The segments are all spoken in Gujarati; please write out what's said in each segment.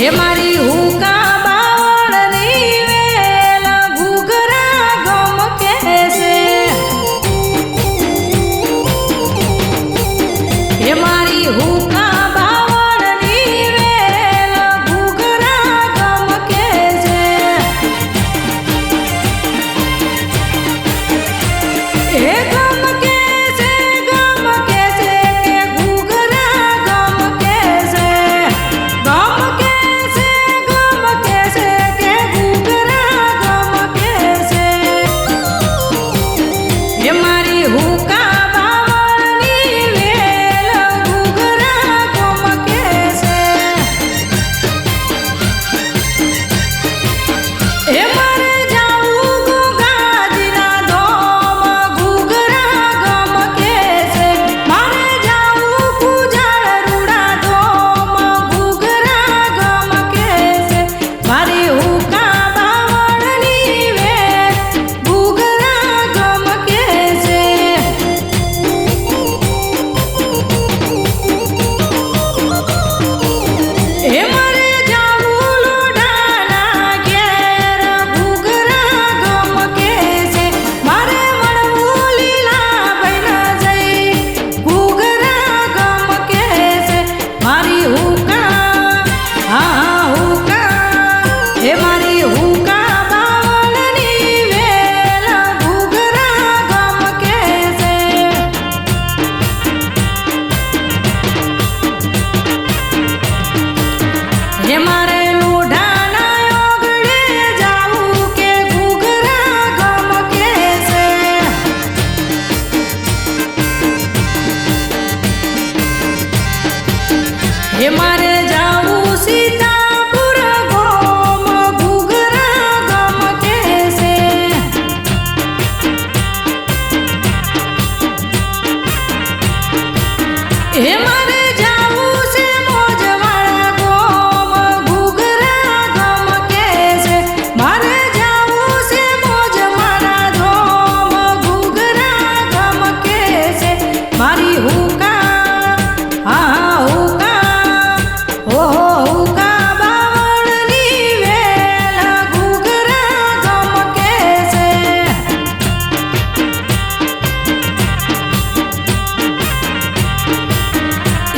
હે હુકા બાવળની વેલા, ઘૂઘરા ગમ કહેશે. હે મારી હુકા બાવળની વેલા, ઘૂઘરા ગમ કહેશે. હે him.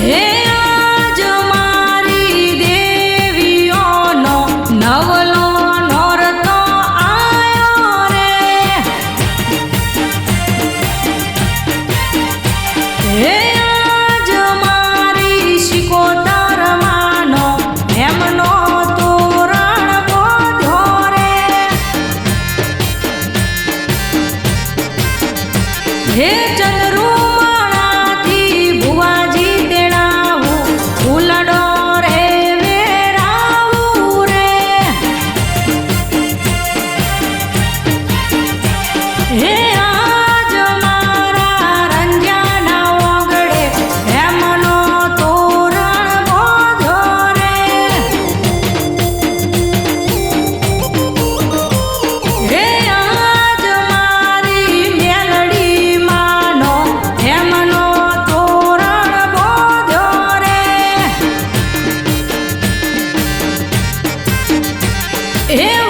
Hey. It